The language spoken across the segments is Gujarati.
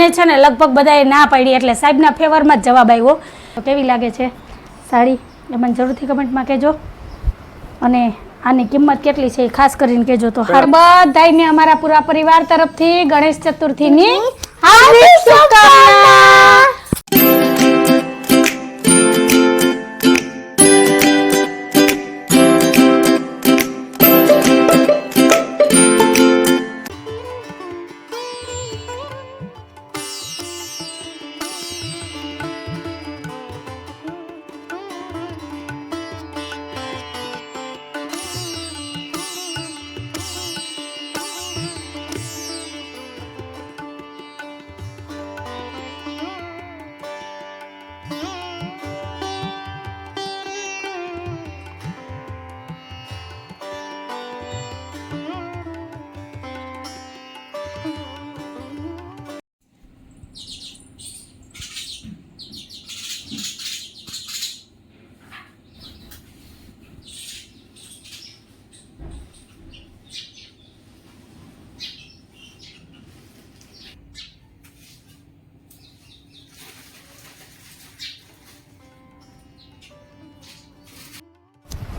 ને છે ને લગભગ બધાએ ના પાડી એટલે સાહેબના ફેવરમાં જ જવાબ આવ્યો તો કેવી લાગે છે? સાડી એ મને જરૂરથી કમેન્ટમાં કહેજો. અને આની કિંમત કેટલી છે એ ખાસ કરીને કહેજો. તો હાર બધાને અમારા પૂરા પરિવાર તરફથી ગણેશ ચતુર્થીની હાર્દિક શુભકામના.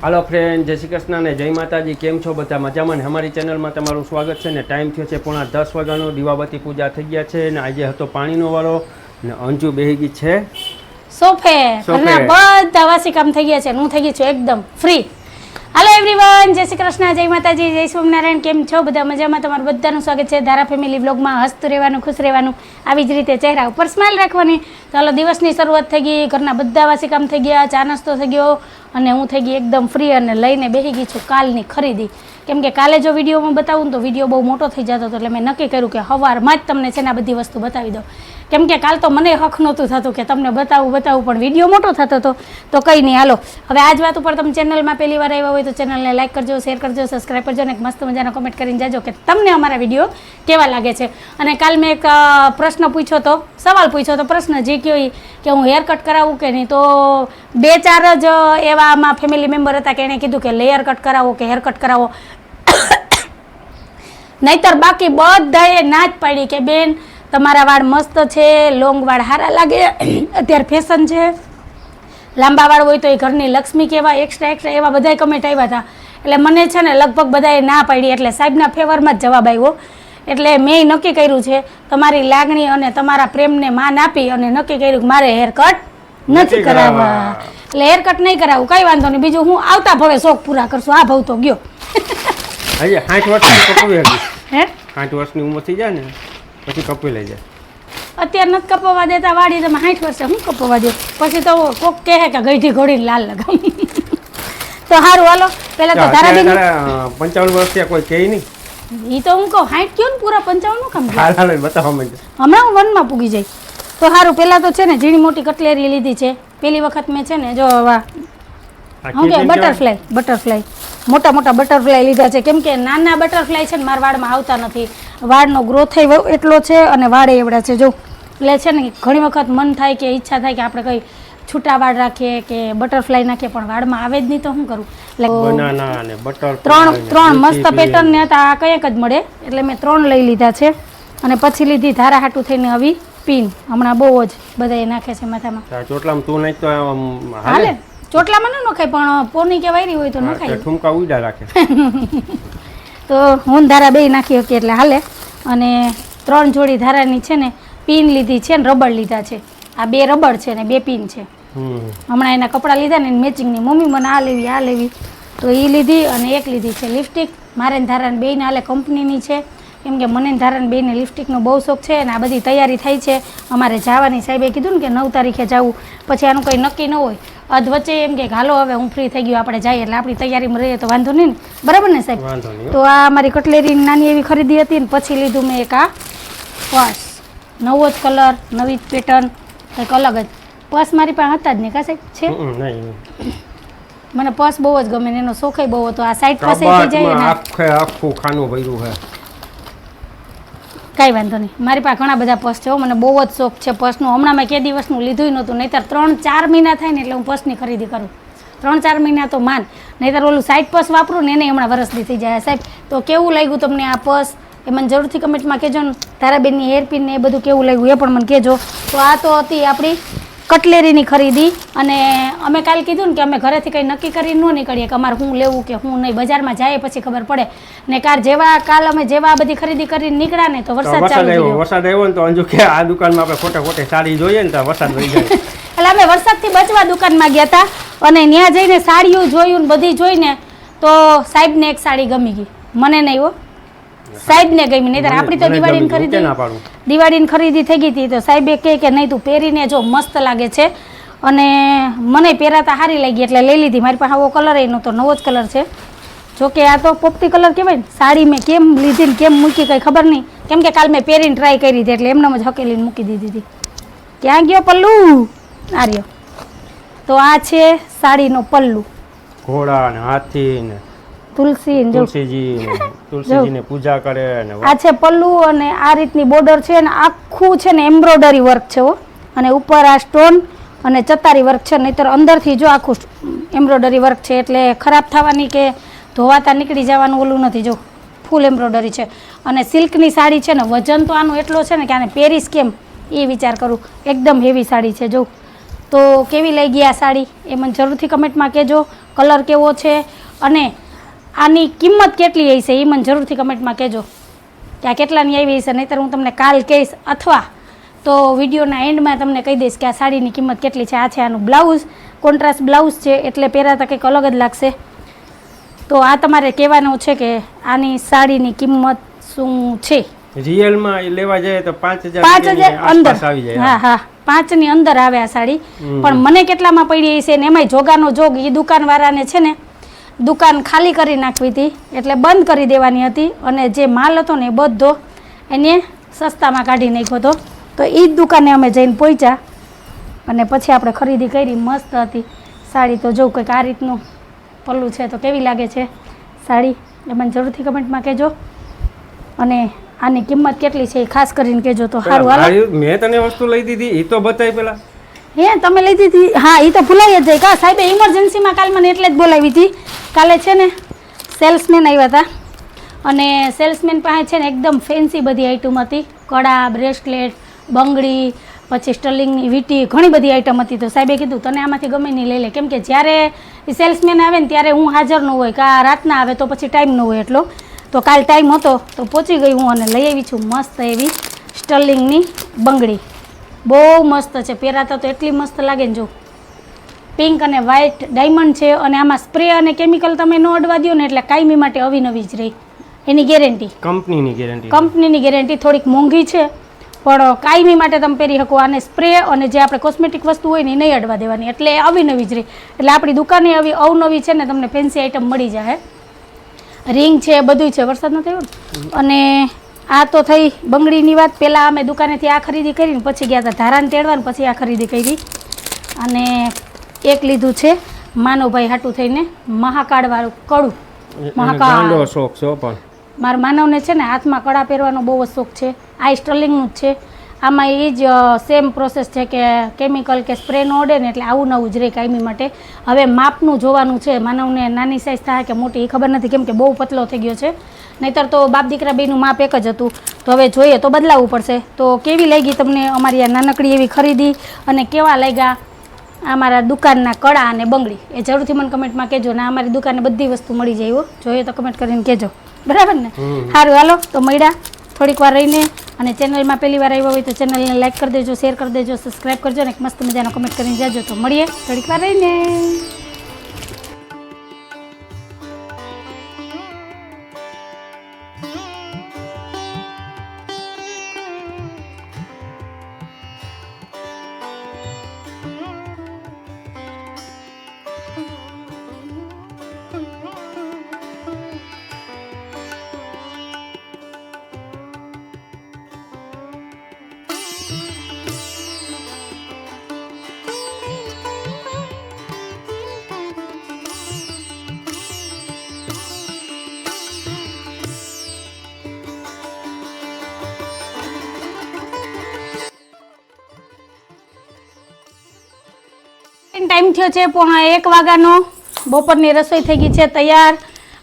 હાલો ફ્રેન્ડ જય શ્રી કૃષ્ણ અને જય માતાજી. કેમ છો બધા? મજામાં ને? અમારી ચેનલમાં તમારું સ્વાગત છે ને ટાઈમ થયો છે પોણા દસ વાગ્યાનો. દીવાબતી પૂજા થઈ ગયા છે ને આજે હતો પાણીનો વાળો ને અંજુ બેહી ગઈ છે. સોફે અને બધા વાસી કામ થઈ ગયા છે હું થઈ ગઈ છું એકદમ ફ્રી હાલો એવરીવન જય શ્રી કૃષ્ણ જય માતાજી જય સ્વામિનારાયણ. કેમ છો બધા? મજામાં? તમારું બધાનું સ્વાગત છે ધારા ફેમિલી બ્લોગમાં હસતું રહેવાનું ખુશ રહેવાનું આવી જ રીતે ચહેરા ઉપર સ્માઇલ રાખવાની. ચાલો દિવસની શરૂઆત થઈ ગઈ. ઘરના બધા વાસી કામ થઈ ગયા. ચા નાસ્તો થઈ ગયો. અને હું થઈ ગઈ એકદમ ફ્રી અને લઈને બેસી ગઈ છું કાલની ખરીદી. કેમ કે કાલે જો વિડીયોમાં બતાવું ને તો વીડિયો બહુ મોટો થઈ જતો હતો એટલે મેં નક્કી કર્યું કે સવારમાં જ તમને છે ને આ બધી વસ્તુ બતાવી દઉં. કેમ કે કાલ તો મને હક નહોતું થતું કે તમને બતાવું બતાવું, પણ વીડિયો મોટો થતો હતો તો કંઈ નહીં. હાલો, હવે આજ વાત ઉપર તમે ચેનલમાં પહેલી વાર આવ્યા હોય તો ચેનલને લાઈક કરજો, શેર કરજો, સબસ્ક્રાઈબ કરજો અને મસ્ત મજાનો કોમેન્ટ કરીને જાજો કે તમને અમારા વીડિયો કેવા લાગે છે. અને કાલ મેં એક પ્રશ્ન પૂછ્યો તો, સવાલ પૂછ્યો તો પ્રશ્ન જે કયો કે હું હેર કટ કરાવું કે નહીં? તો બે ચાર જ એવા આમાં ફેમિલી મેમ્બર હતા કે એણે કીધું કે લેયર કટ કરાવો કે હેર કટ કરાવો. નહીતર બાકી બધાએ ના જ પાડી કે બેન તમારા વાળ મસ્ત છે લોંગ વાળ સારા લાગે. અત્યારે ફેશન છે. લાંબા વાળ હોય તો એ ઘરની લક્ષ્મી કેવા એક્સ્ટ્રા એક્સ્ટ્રા એવા બધાય કમેન્ટ આવ્યા હતા. એટલે મને છે ને લગભગ બધાએ ના પાડી એટલે સાહેબના ફેવરમાં જ જવાબ આવ્યો એટલે મેં નક્કી કર્યું છે તમારી લાગણી અને તમારા પ્રેમને માન આપી અને નક્કી કર્યું કે મારે હેરકટ નથી કરાવવા. એટલે હેર કટ નહીં કરાવું કઈ વાંધો નહીં. બીજું હું આવતા ભવે શોખ પૂરા કરશું. આ ભવ તો ગયો. હે? વર્ષની ઉંમર થઈ જાય ને પછી કપી લઈ જાય. અત્યારે નથી કપાવવા દેતા વાડી તમે સાઠ વર્ષે હું કપાવવા દે પછી તો કોક કહે કે ગઈઢી ઘોડીને લાલ લગાવ. તો સારું હાલો. પેલા તો અ, પંચાવન વર્ષ થયા કોઈ કહે નહીં. એ તો હું કહું હાઈટ કયો ને પૂરા પંચાવનનું કામ હમણાં હું વનમાં પૂગી જાય તો સારું પેલા તો છે ને ઝીણી મોટી કટલેરી લીધી છે. પેલી વખત મેં છે ને જો વા હું કે બટરફ્લાય બટરફ્લાય. મોટા મોટા બટરફ્લાય લીધા છે. કેમ કે નાના બટરફ્લાય છે ને મારા વાળમાં આવતા નથી. વાળનો ગ્રોથ એટલો છે અને વાળે એવડા છે. જો એટલે છે ને ઘણી વખત મન થાય કે ઈચ્છા થાય કે આપણે કંઈ છૂટા વાળ રાખીએ કે બટરફ્લાય નાખીએ પણ વાળમાં આવે જ નહીં તો શું કરું? એટલે ત્રણ ત્રણ મસ્ત પેટર્ન ને હતા આ કંઈક જ મળે. એટલે મેં ત્રણ લઈ લીધા છે. અને પછી લીધી ધારા હાટું થઈને આવી પીન હમણાં બહુ જ બધાએ નાખે છે માથામાં. ચોટલામાં તું નાખ તો હાલે. ચોટલામાં ન નખાય પણ પોની કે વાયરી હોય તો નખાય. ઠુમકા ઉડા રાખે. તો હું ધારા બે નાખી શકીએ એટલે હાલે. અને ત્રણ જોડી ધારાની છે ને પિન લીધી છે ને રબડ લીધા છે. આ બે રબડ છે ને બે પિન છે. હમણાં એના કપડાં લીધા ને મેચિંગની મમ્મી મને આ લેવી આ લેવી. તો એ લીધી અને એક લીધી છે લિપસ્ટિક. મારે ધારાને બેને હાલે કંપનીની છે. કેમ કે મને ને બેને લિપસ્ટિકનો બહુ શોખ છે અને આ બધી તૈયારી થાય છે. અમારે જવાની સાહેબે કીધું ને કે નવ તારીખે જવું. પછી આનું કંઈ નક્કી ન હોય. અધ વચ્ચે એમ કે હાલો હવે હું ફ્રી થઈ ગયો આપણે જઈએ. એટલે આપણી તૈયારીમાં રહીએ તો વાંધો નહીં ને? બરાબર ને સાહેબ. તો આ મારી કટલેરીની નાની એવી ખરીદી હતી ને પછી લીધું મેં એક આ પર્સ. નવો જ કલર નવી જ પેટર્ન કંઈક અલગ જ. પર્સ મારી પાસે હતા જ નહીં કા સાહેબ? છે? મને પર્સ બહુ જ ગમે ને એનો શોખય બહુ હતો. આ સાઈડ પાસે થઈ જાય ને આખે આખું ખાનું ભર્યું છે કાંઈ વાંધો નહીં. મારી પાસે ઘણા બધા પર્સ છે હો. મને બહુ જ શોખ છે પર્સનું હમણાં મેં કે દિવસનું લીધું નહોતું. નહીંતર ત્રણ ચાર મહિના થાય ને એટલે હું પર્સની ખરીદી કરું. ત્રણ ચાર મહિના તો માન. નહીંતર ઓલું સાઈડ પર્સ વાપરું ને એને હમણાં વરસથી થઈ જાય. સાહેબ, તો કેવું લાગ્યું તમને આ પર્સ એ મને જરૂરથી કમેન્ટમાં કહેજો ને. તારાબેનની હેરપિન ને એ બધું કેવું લાગ્યું એ પણ મને કહેજો. તો આ તો હતી આપણી કટલેરીની ખરીદી અને અમે કાલે કીધું ને કે અમે ઘરેથી કંઈ નક્કી કરીને ન નીકળીએ કે અમારે શું લેવું કે શું નહીં. બજારમાં જાય પછી ખબર પડે. ને કાર જેવા કાલ અમે જેવા બધી ખરીદી કરીને નીકળ્યા ને તો વરસાદ ચાલુ વરસાદ આવ્યો ને તો અંજુ કે આ દુકાનમાં આપણે ખોટે ખોટે સાડી જોઈએ ને તો વરસાદ વહી જાય. એટલે અમે વરસાદથી બચવા દુકાનમાં ગયા હતા અને ત્યાં જઈને સાડીઓ જોયું ને બધી જોઈને તો સાહેબને એક સાડી ગમી ગઈ. મને નહીં હો. સાહેબને ગમી નહીં આપણી તો દિવાળીની ના ખરીદી દિવાળી દિવાળીની ખરીદી થઈ ગઈ હતી તો સાહેબે કહે કે નહીં તું પહેરીને જો મસ્ત લાગે છે. અને મને પહેરાતા સારી લાગી એટલે લઈ લીધી. મારી પાસે આવો કલર એ નહોતો નવો જ કલર છે. જો કે આ તો પોપટી કલર કહેવાય ને સાડી મેં કેમ લીધી ને કેમ મૂકી કંઈ ખબર નહીં. કેમ કે કાલ મેં પહેરીને ટ્રાય કરી હતી એટલે એમને જ હકેલીને મૂકી દીધી હતી. ક્યાં ગયો પલ્લુ? આર્યો તો આ છે સાડીનો પલ્લુ. ઘોડા ને હાથી ને તુલસી તુલસીજી તુલસીજીની પૂજા કરે અને આ છે પલ્લુ અને આ રીતની બોર્ડર છે અને આખું છે ને એમ્બ્રોડરી વર્ક છે હો. અને ઉપર આ સ્ટોન અને ચતારી વર્ક છે નહીતર અંદરથી જો આખું એમ્બ્રોડરી વર્ક છે એટલે ખરાબ થવાની કે ધોવાતા નીકળી જવાનું ઓલું નથી જો. ફૂલ એમ્બ્રોડરી છે. અને સિલ્કની સાડી છે ને વજન તો આનું એટલો છે ને કે આને પહેરીશ કેમ એ વિચાર કરું. એકદમ હેવી સાડી છે જો. તો કેવી લઈ ગઈ આ સાડી? એ મને જરૂરથી કમેન્ટમાં કહેજો. કલર કેવો છે? અને આની કિંમત કેટલી હશે એ મને જરૂરથી કમેન્ટમાં કહેજો. કે આ કેટલાની આવી હશે નહીંતર હું તમને કાલ કહીશ. અથવા તો વિડીયોના એન્ડમાં તમને કહી દઈશ કે આ સાડીની કિંમત કેટલી છે. આ છે આનું બ્લાઉઝ. કોન્ટ્રાસ્ટ બ્લાઉઝ છે એટલે પહેરાતા કંઈક અલગ જ લાગશે. તો આ તમારે કહેવાનું છે કે આની સાડીની કિંમત શું છે? રિયલમાં લેવા જાય તો પાંચ હજાર પાંચ હજાર અંદર. આવી જાય હા હા. પાંચની અંદર આવે આ સાડી. પણ મને કેટલામાં પડી છે ને એમાંય જોગાનો જોગ એ દુકાનવાળાને છે ને દુકાન ખાલી કરી નાખવી હતી એટલે બંધ કરી દેવાની હતી અને જે માલ હતો ને એ બધો એને સસ્તામાં કાઢી નાખ્યો હતો. તો એ જ દુકાને અમે જઈને પહોંચ્યા અને પછી આપણે ખરીદી કરી મસ્ત હતી. સાડી તો જોઉં કંઈક આ રીતનું પલ્લું છે તો કેવી લાગે છે? સાડી એ મને જરૂરથી કમેન્ટમાં કહેજો. અને આની કિંમત કેટલી છે એ ખાસ કરીને કહેજો તો સારું મેં તને વસ્તુ લઈ દીધી એ તો બતાવી પેલા. હે, તમે લઈ દીધી. હા એ તો ભૂલાઈ જ જાય. કા, સાહેબે ઇમરજન્સીમાં કાલ મને એટલે જ બોલાવી હતી. કાલે છે ને સેલ્સમેન આવ્યા હતા. અને સેલ્સમેન પાસે છે ને, એકદમ ફેન્સી બધી આઈટમ હતી. કડા બ્રેસલેટ બંગડી, પછી સ્ટર્લિંગની વીટી, ઘણી બધી આઈટમ હતી. તો સાહેબે કીધું, તને આમાંથી ગમે નહીં લઈ લે. કેમ કે જ્યારે સેલ્સમેન આવે ને, ત્યારે હું હાજર ન હોય. કા, રાતના આવે તો પછી ટાઈમ ન હોય એટલો. તો કાલ ટાઈમ હતો, તો પહોંચી ગઈ હું અને લઈ આવી છું મસ્ત એવી સ્ટર્લિંગની બંગડી. બહુ મસ્ત છે. પહેરાતા તો એટલી મસ્ત લાગે ને જો. પિંક અને વ્હાઇટ ડાયમંડ છે અને આમાં સ્પ્રે અને કેમિકલ તમે ન અડવા દો ને એટલે કાયમી માટે અવિનવી જ રહી. એની ગેરંટી કંપનીની ગેરંટી કંપનીની ગેરંટી થોડીક મોંઘી છે પણ કાયમી માટે તમે પહેરી શકો. આને સ્પ્રે અને જે આપણે કોસ્મેટિક વસ્તુ હોય ને એ નહીં અડવા દેવાની. એટલે અવિનવી જ રહી. એટલે આપણી દુકાને આવી અવનવી છે ને તમને ફેન્સી આઈટમ મળી જાય રિંગ છે બધું છે. વરસાદ નથી થયો અને આ તો થઈ બંગડીની વાત. પહેલાં અમે દુકાનેથી આ ખરીદી કરીને પછી ગયા હતા ધારાને તેડવાનું પછી આ ખરીદી કરી. અને એક લીધું છે માનવભાઈ હાટું થઈને મહાકાળવાળું કડું. મહાકાળ. શોખ છે પણ. મારા માનવને છે ને હાથમાં કડા પહેરવાનો બહુ જ શોખ છે. આ સ્ટર્લિંગનું જ છે. આમાં એ જ સેમ પ્રોસેસ છે કે કેમિકલ કે સ્પ્રે ન ઓડે ને એટલે આવું નવું જ રહે કાયમી માટે. હવે માપનું જોવાનું છે. માનવને નાની સાઇઝ થાય કે મોટી એ ખબર નથી કેમ કે બહુ પતલો થઈ ગયો છે. નહીતર તો બાપ દીકરા બેનું માપ એક જ હતું. તો હવે જોઈએ તો બદલાવવું પડશે. તો કેવી લાગી તમને અમારી આ નાનકડી એવી ખરીદી? અને કેવા લાગ્યા અમારા દુકાનના કળા અને બંગડી? એ જરૂરથી મને કમેન્ટમાં કહેજો ને અમારી દુકાને બધી વસ્તુ મળી જાય જોઈએ તો કમેન્ટ કરીને કહેજો. બરાબર ને. સારું હાલો. તો મળ્યા. થોડીક વાર રહીને અને ચેનલમાં પહેલી વાર આવ્યો હોય તો ચેનલને લાઈક કરી દેજો, શેર કરી દેજો સબસ્ક્રાઈબ કરજો અને એક મસ્ત મજાનો કમેન્ટ કરીને જાજો. તો મળીએ, થોડીક વાર રહીને. ટાઈમ થયો છે પોણા એક વાગ્યાનો બપોરની રસોઈ થઈ ગઈ છે તૈયાર.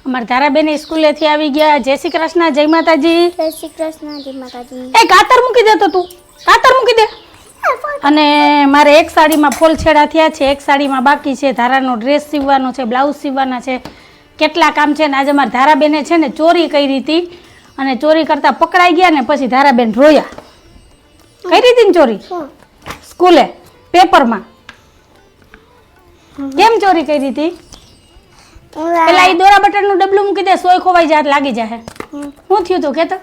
અમારા ધારાબેન સ્કૂલેથી આવી ગયા. જય શ્રી કૃષ્ણ જય માતાજી. જય શ્રી કૃષ્ણ જય માતાજી. એ કાતર મૂકી દે તો. તું કાતર મૂકી દે. અને મારે એક સાડીમાં ફોલ છેડા થયા છે એક સાડીમાં બાકી છે. ધારાનો ડ્રેસ સીવવાનો છે બ્લાઉઝ સીવવાના છે. કેટલા કામ છે ને આજે મારા ધારાબેને છે ને ચોરી કરી હતી. અને ચોરી કરતા પકડાઈ ગયા ને પછી ધારાબેન રોયા. કરી હતી ને ચોરી? સ્કૂલે પેપરમાં. કેમ ચોરી કરી હતી? પેલા એ દોરા બટનનું ડબલું મૂકી દે સોય ખોવાઈ જાત લાગી જાય. શું થયું તું કે તો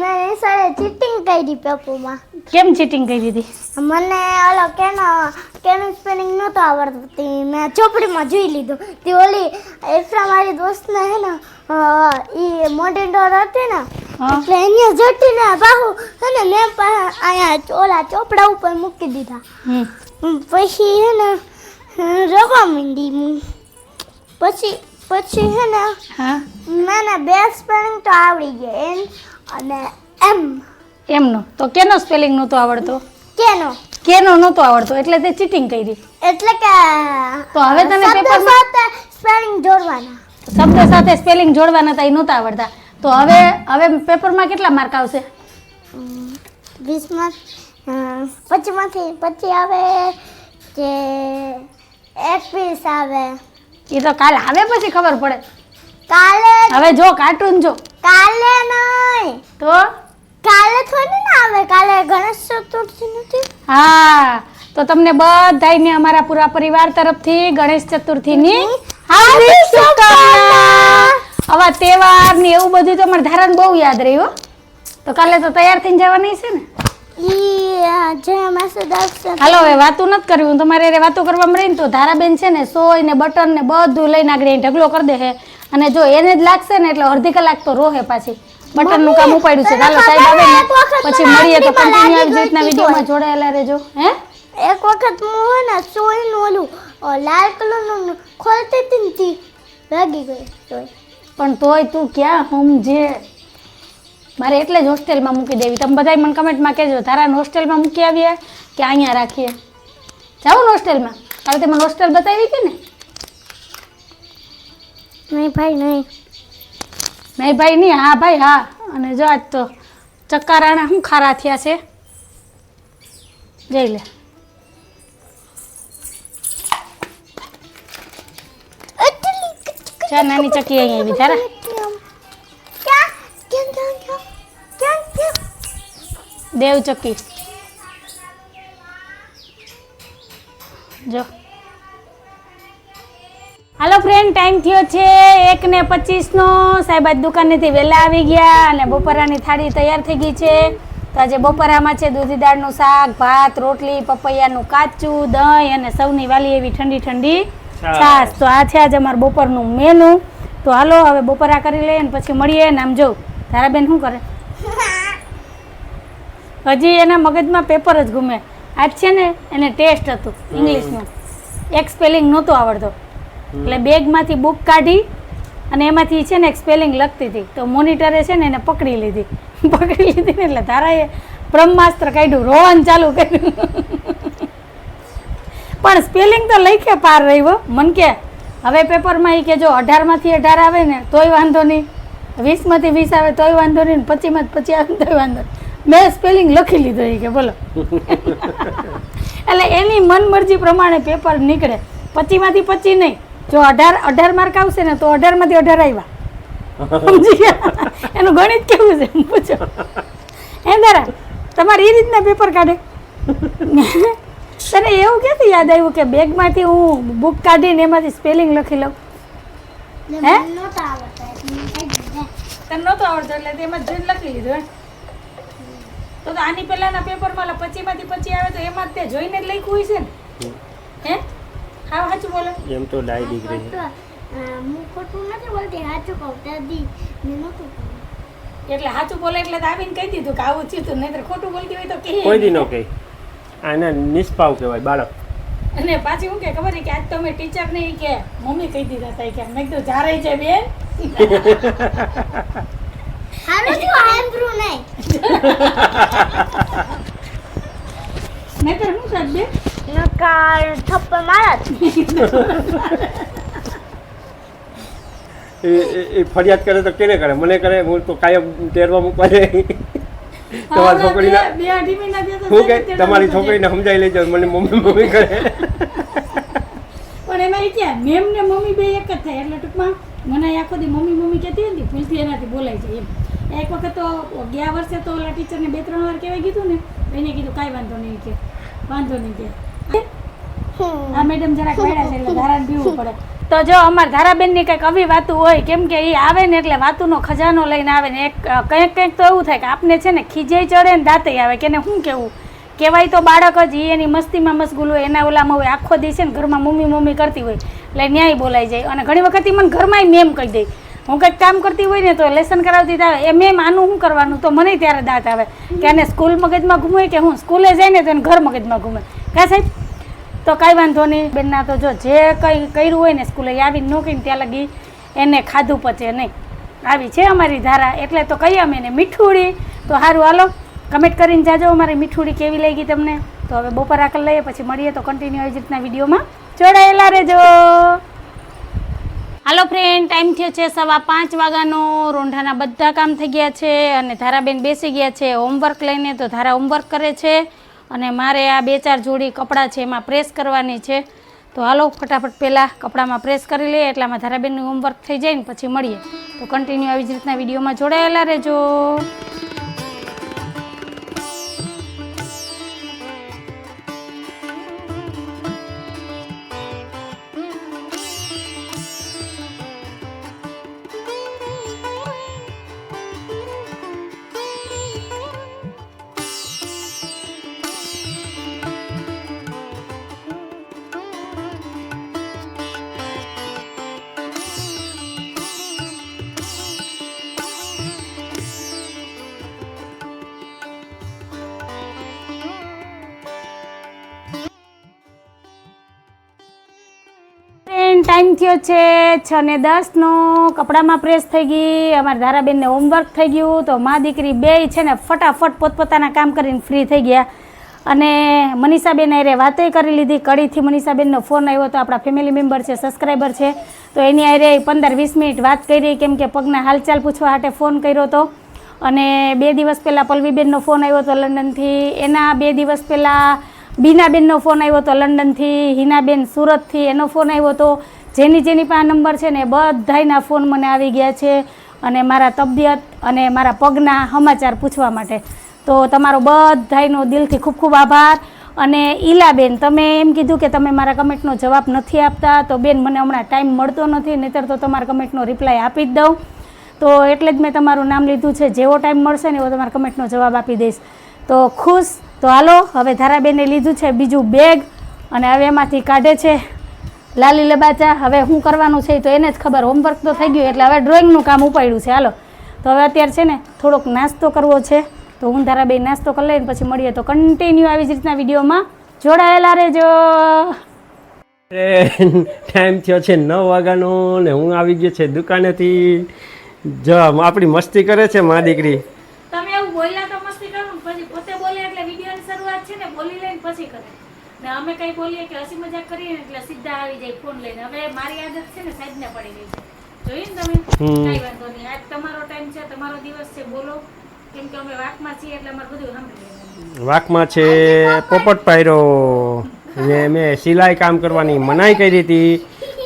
મેં એ ચીટિંગ કરી પેપોમાં કેમ ચીટિંગ કરી હતી મને ઓલો કેનો કેનો સ્પેલિંગ નહોતો આવડતું મેં ચોપડીમાં જોઈ લીધું. તે ઓલી એફરા મારી દોસ્તને હે ને એ મોટી ડોર હતી ને એટલે એને જટીને બાહુ અને ને મેં પણ અહીંયા ઓલા ચોપડા ઉપર મૂકી દીધા. પછી હે ને રવા માંડી હું. પછી પછી હે ને હા? મને બે સ્પેલિંગ તો આવડી ગયા એન અને એમ. એમનો? તો કેનો સ્પેલિંગ નહોતો આવડતો? કેનો? કેનો નહોતો આવડતો? એટલે તે ચીટિંગ કરી. એટલે કે તો હવે તમે પેપર સાથે સ્પેલિંગ જોડવાના. શબ્દ સાથે સ્પેલિંગ જોડવાના હતા એ નહોતા આવડતા. તો હવે હવે પેપરમાં કેટલા માર્ક આવશે? વીસમાં પચીમાંથી પછી આવે કે એકવીસ આવે. એ તો કાલ આવે પછી ખબર પડે. કાલે હવે જો કાર્ટૂન જો. કાલે નહીં. તો? કાલે થોડી ના આવે. કાલે ગણેશ ચતુર્થી નથી? હા. તો તમને બધાયને અમારા પૂરા પરિવાર તરફથી ગણેશ ચતુર્થીની હાર્દિક શુભકામના. આવા તહેવાર ને એવું બધું તો અમારે ધારણ બહુ યાદ રહ્યું તો કાલે તો તૈયાર થઈને જવાની છે ને? હાલો હવે વાતું નથી કરવી. હું તમારે એ વાતું કરવામાં રહીને તો ધારાબેન છે ને સોય ને બટન ને બધું લઈને આગળ અહીં ઢગલો કરી દે છે. અને જો એને જ લાગશે ને એટલે અડધી કલાક તો રોહે પાછી. બટનનું કામ ઉપાડ્યું છે. ચાલો સાહેબ આવે ને. પછી મળીએ તો કન્ટિન્યુ આવી રીતના વિડીયોમાં જોડાયેલા રહેજો હે? એક વખત હું હે ને સોયનું ઓલું લાલ લાલ કલરનું ખોલતી હતી ને લાગી ગઈ પણ તોય તું ક્યાં સમજે મારે એટલે જ હોસ્ટેલમાં મૂકી દેવી. તમે બધાય મને કમેન્ટમાં કહેજો તારા હોસ્ટેલમાં મૂકી આવીએ કે અહીંયા રાખીએ? જાઓ ને હોસ્ટેલમાં કાલે તે મને હોસ્ટેલ બતાવી હતી ને? નહીં ભાઈ નહીં. નહીં ભાઈ નહીં. હા ભાઈ હા. અને જો આજ તો ચક્કારાણા શું ખારા થયા છે? જઈ લે. ચા નાની ચકી અહીંયા આવી. તારા કેમ દેવ ચક્કી જો. હાલો ફ્રેન્ડ ટાઈમ થયો છે એક ને પચીસનો. સાહેબ આજ દુકાનેથી વહેલા આવી ગયા અને બપોરાની થાળી તૈયાર થઈ ગઈ છે. તો આજે બપોરામાં છે દૂધી દાળનું શાક ભાત રોટલી પપૈયાનું કાચું દહીં અને સૌની વાલી એવી ઠંડી ઠંડી છાશ. તો આ છે આજે અમારું બપોરનું મેનુ તો હાલો હવે બપોરા કરી લઈએ ને પછી મળીએ. ને આમ જો તારાબેન શું કરે? હજી એના મગજમાં પેપર જ ઘૂમે. આજ છે ને એને ટેસ્ટ હતું ઇંગ્લિશનું એક સ્પેલિંગ નહોતું આવડતો. એટલે બેગમાંથી બુક કાઢી અને એમાંથી છે ને એક સ્પેલિંગ લખતી હતી. તો મોનિટરે છે ને એને પકડી લીધી. પકડી લીધી ને એટલે તારાએ બ્રહ્માસ્ત્ર કાઢ્યું રોવાનું ચાલુ કર્યું. પણ સ્પેલિંગ તો લખે પાર રહ્યો મન કે હવે પેપરમાં એ કે જો અઢારમાંથી અઢાર આવે ને તોય વાંધો નહીં. વીસમાંથી વીસ આવે તોય વાંધો નહીં ને પચી આવે તોય વાંધો નહીં. મેં સ્પેલિંગ લખી લીધો એ કે બોલો. એટલે એની મનમરજી પ્રમાણે પેપર નીકળે. પચીમાંથી પચી નહીં. જો અઢાર અઢાર માર્ક આવશે ને તો અઢારમાંથી અઢાર આવ્યા સમજી ગયા? એનું ગણિત કેવું છે? પૂછો. એ દારા તમારે એ રીતના પેપર કાઢે? તને એવું ક્યાંથી યાદ આવ્યું કે બેગમાંથી હું બુક કાઢીને એમાંથી સ્પેલિંગ લખી લઉં? હે? તને નહોતો આવડતો એટલે તેમાં જોઈને લખી લીધું તો તો આની પહેલાના પેપરમાં પચીમાંથી પચી આવે તો એમાં જ તે જોઈને જ લખ્યું હોય છે ને? હે? હા સાચું બોલો. એમ તો ડાય દીકરી છે હું ખોટું નથી બોલતી સાચું કહું દાદી મેં નહોતું એટલે સાચું બોલે એટલે તો આવીને કહી દીધું કે આવું થયું હતું નહીં ખોટું બોલતી હોય તો કે કોઈ દી ન કહે. આને નિષ્પાવ કહેવાય બાળક. અને પાછી હું કે ખબર છે કે આજ તો મેં ટીચર ને કે મમ્મી કહી દીધા હતા કે. મેં કીધું જારે છે બેન. હારું થયું સાંભળ્યું નહીં. નહીતર શું સાહેબ નકાર થપ્પડ મારા એ એ- એ ફરિયાદ કરે તો કેને કરે? મને કરે હું તો કાયમ તેરવા મૂકવા જાય. તમારી છોકરીના શું કે તમારી છોકરીને સમજાવી લેજો મને મમ્મી મમ્મી કરે. પણ એમાં એ ક્યાં? મેમ ને મમ્મી બે એક જ થાય. એટલે ટૂંકમાં મને આખો દી મમ્મી મમ્મી કહેતી હતી ભૂલથી એનાથી બોલાય છે એમ. એક વખત તો ગયા વર્ષે તો ઓલા ટીચરને બે ત્રણ વાર કહેવાય કીધું ને એને કીધું કાંઈ વાંધો નહીં કે વાંધો નહીં કે. આ મેડમ જરાક વાયડા છે એટલે ધારાને પીવું પડે. તો જો અમારે ધારાબેનની કંઈક આવી વાતું હોય કેમ કે એ આવે ને એટલે વાતુનો ખજાનો લઈને આવે ને એક કંઈક કંઈક તો એવું થાય કે આપને છે ને ખીજાઈ ચડે ને દાંતે આવે કે ને શું કેવું? કહેવાય તો બાળક જ એ એની મસ્તીમાં મશગુલ હોય એના ઓલામાં હોય આખો દિવસે ને ઘરમાં મમ્મી મમ્મી કરતી હોય એટલે ન્યાય બોલાઈ જાય. અને ઘણી વખત મને ઘરમાં મેમ કહી દે. હું કંઈક કામ કરતી હોય ને તો લેસન કરાવતી થાય એમ એમ આનું શું કરવાનું? તો મને ત્યારે દાંત આવે કે આને સ્કૂલ મગજમાં ઘૂમે કે હું સ્કૂલે જાય ને તો એને ઘર મગજમાં ઘૂમે. કા સાહેબ? તો કાંઈ વાંધો નહીં. બેનના તો જો જે કંઈ કર્યું હોય ને સ્કૂલે આવીને ન કહીને ત્યાં લગી એને ખાધું પચે નહીં. આવી છે અમારી ધારા. એટલે તો કહીએ અમે એને મીઠુડી. તો સારું હાલો કમેન્ટ કરીને જાજો અમારી મીઠુડી કેવી લાગી તમને. તો હવે બપોર આકલ લઈએ, પછી મળીએ તો કન્ટિન્યુ આવી જ રીતના વિડીયોમાં. જોડાયેલા રહેજો. હાલો ફ્રેન્ડ ટાઈમ થયો છે સવા પાંચ વાગ્યાનો. રોંઢાના બધા કામ થઈ ગયા છે અને ધારાબેન બેસી ગયા છે હોમવર્ક લઈને તો ધારા હોમવર્ક કરે છે અને મારે આ બે ચાર જોડી કપડાં છે એમાં પ્રેસ કરવાની છે. તો હાલો ફટાફટ પહેલાં કપડામાં પ્રેસ કરી લઈએ એટલામાં ધારાબેનનું હોમવર્ક થઈ જાય ને પછી મળીએ. તો કન્ટિન્યુ આવી જ રીતના વિડીયોમાં જોડાયેલા રહેજો. ટાઈમ થયો છે છ ને દસનો. કપડામાં પ્રેસ થઈ ગઈ. અમારા ધારાબેનને હોમવર્ક થઈ ગયું. તો મા દીકરી બેય છે ને ફટાફટ પોતપોતાના કામ કરીને ફ્રી થઈ ગયા. અને મનીષાબેન અરે વાતે કરી લીધી. કડીથી મનીષાબેનનો ફોન આવ્યો તો આપણા ફેમિલી મેમ્બર છે સબસ્ક્રાઈબર છે. તો એની અરે પંદર વીસ મિનિટ વાત કરી કેમ કે પગના હાલચાલ પૂછવા માટે ફોન કર્યો હતો અને બે દિવસ પહેલાં પલ્વીબેનનો ફોન આવ્યો હતો લંડનથી. એના બે દિવસ પહેલાં બીનાબેનનો ફોન આવ્યો હતો લંડનથી. હિનાબેન સુરતથી એનો ફોન આવ્યો હતો જેની જેની પાસે નંબર છે ને બધાના ફોન મને આવી ગયા છે અને મારા તબિયત અને મારા પગના સમાચાર પૂછવા માટે. તો તમારો બધાનો દિલથી ખૂબ ખૂબ આભાર. અને ઈલાબેન, તમે એમ કીધું કે તમે મારા કમેન્ટનો જવાબ નથી આપતા, તો બેન મને હમણાં ટાઈમ મળતો નથી, નહીતર તો તમારા કમેન્ટનો રિપ્લાય આપી જ દઉં. તો એટલે જ મેં તમારું નામ લીધું છે, જેવો ટાઈમ મળશે ને એવો તમારા કમેન્ટનો જવાબ આપી દઈશ. તો ખુશ, તો હાલો, હવે ધારાબેને લીધું છે બીજું બેગ અને હવે એમાંથી કાઢે છે લાલી લબાચા હવે શું કરવાનું છે તો એને જ ખબર. હોમવર્ક તો થઈ ગયું એટલે હવે ડ્રોઈંગનું કામ ઉપાડ્યું છે. હાલો. તો હવે અત્યારે છે ને થોડોક નાસ્તો કરવો છે. તો હું ધારાબેન નાસ્તો કરી લઈને પછી મળીએ. તો કન્ટિન્યુ આવી જ રીતના વિડીયોમાં જોડાયેલા રહેજો. ટાઈમ થયો છે નવ વાગ્યાનો ને હું આવી ગયો છે દુકાનેથી. જો આપણી મસ્તી કરે છે મા દીકરી. તમે એવું બોલ્યા તો મસ્તી કરું પછી પોતે બોલે એટલે વિડીયોની શરૂઆત છે ને બોલી લઈને પછી કરે. ને અમે કઈ બોલીએ કે હસી મજાક કરીએ ને એટલે સીધા આવી જાય ફોન લઈને. હવે મારી આદત છે ને સાહેબને પડી ગઈ છે. જોયું ને તમે? હમ. કઈ વાંધો નહીં. આજ તમારો ટાઈમ છે તમારો દિવસ છે બોલો. કેમ કે અમે વાકમાં છીએ એટલે અમારે બધું સાંભળી વાકમાં છે પોપટ પાયરો. ને મેં સિલાઈ કામ કરવાની મનાઈ કરી હતી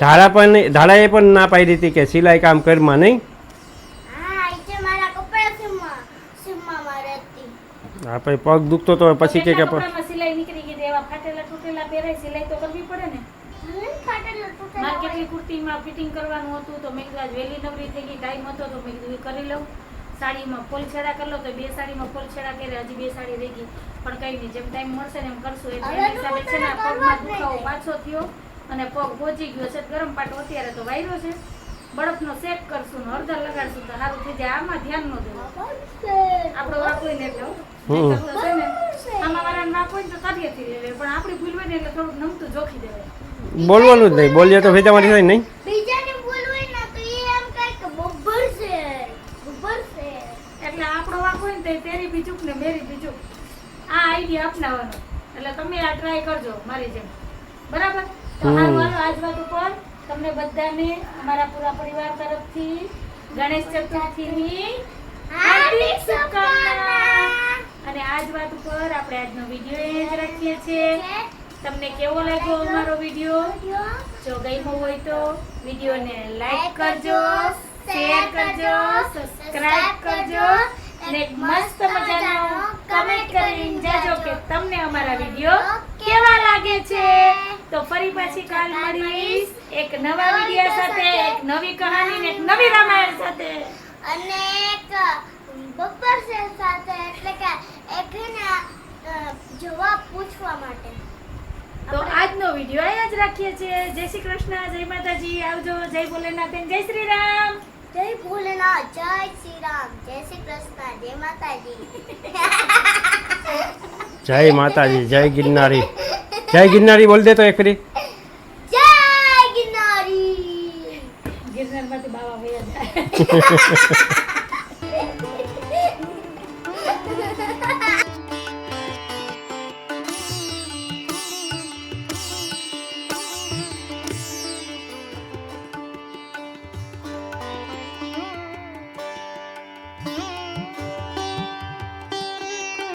ધારા પણ ધારાએ પણ ના પાડી હતી કે સિલાઈ કામ કરમાં નહીં. હા એ છે મારા કપડા સીમમાં સીમમાં રહેતી આપણે પગ દુખતો તો પછી કે કે પ- કપડામાં સિલાઈ નીકળી ગઈ તો એવા ફાટેલા તૂટેલા પહેરાય સિલાઈ તો કરવી પડે ને? મને મારે કેટલી કુર્તીમાં ફિટિંગ કરવાનું હતું તો મેં કીધું આજ વહેલી નવરી થઈ ગઈ ટાઈમ હતો તો મેં કીધું કરી લઉં. સાડીમાં ફોલ છેડા કરી લો તો બે સાડીમાં ફોલ છેડા કરે હજી બે સાડી રહી ગઈ. પણ કઈ નહીં જેમ ટાઈમ મળશે ને એમ કરશું. એટલે હિસાબે છે ને પગમાં દુખાવો પાછો થયો અને પગ પહોંચી ગયો. છે ગરમ પાટો અત્યારે તો વાયરો છે. બળફનો શેક કરશું ને હળદર લગાડશું તો સારું થઈ જાય. આમાં ધ્યાન ન દેવું. આપણો વાપરીને એટલે ને આમાં વાળાને વાંક હોય તો લઈ લે પણ આપણી ભૂલ હોય ને એટલે થોડુંક નમતું જોખી દેવાય બોલવાનું જ નહીં બોલીએ તો ભેજામાંથી થાય નહીં. બીજાને બોલવું ને તો એ એમ કહે કે બબ્બર છે બબ્બર છે. એટલે આપણો વાંક હોય ને તો તેરી બીજું ને મેરી બીજું આ આઈડિયા અપનાવવાનો. એટલે તમે આ ટ્રાય કરજો મારી જેમ. બરાબર? તો. હારું આજ વાત ઉપર તમને બધાને અમારા પૂરા પરિવાર તરફથી ગણેશ ચતુર્થીની હાર્દિક શુભકામના. અને આજ વાત ઉપર આપણે આજનો વીડિયો એ જ રાખીએ છીએ. તમને કેવો લાગ્યો અમારો વીડિયો? જો ગમ્યો હોય તો વિડીયોને લાઈક કરજો શેર કરજો સબસ્ક્રાઇબ કરજો અને મસ્ત મજાનો કમેન્ટ કરીને જાજો કે તમને અમારા વીડિયો કેવા લાગે છે? તો ફરી પાછી કાલ મળીશ એક નવા વીડિયો સાથે એક નવી કહાની ને એક નવી રામાયણ સાથે. અને એક બપોર સાથે એટલે કે જવાબ પૂછવા માટે. તો આજનો વીડિયો અહીંયા જ રાખીએ છીએ. જય શ્રી કૃષ્ણ જય માતાજી. આવજો જય ભોલેનાથ જય શ્રી રામ. જય ભોલેનાથ જય શ્રી રામ. જય શ્રી કૃષ્ણ જય માતાજી. જય માતાજી જય ગિરનારી. જય ગિરનારી બોલ દે તો એક ફરી. જય ગિરનારી. ગિરનારમાંથી બાવા વયા જાય.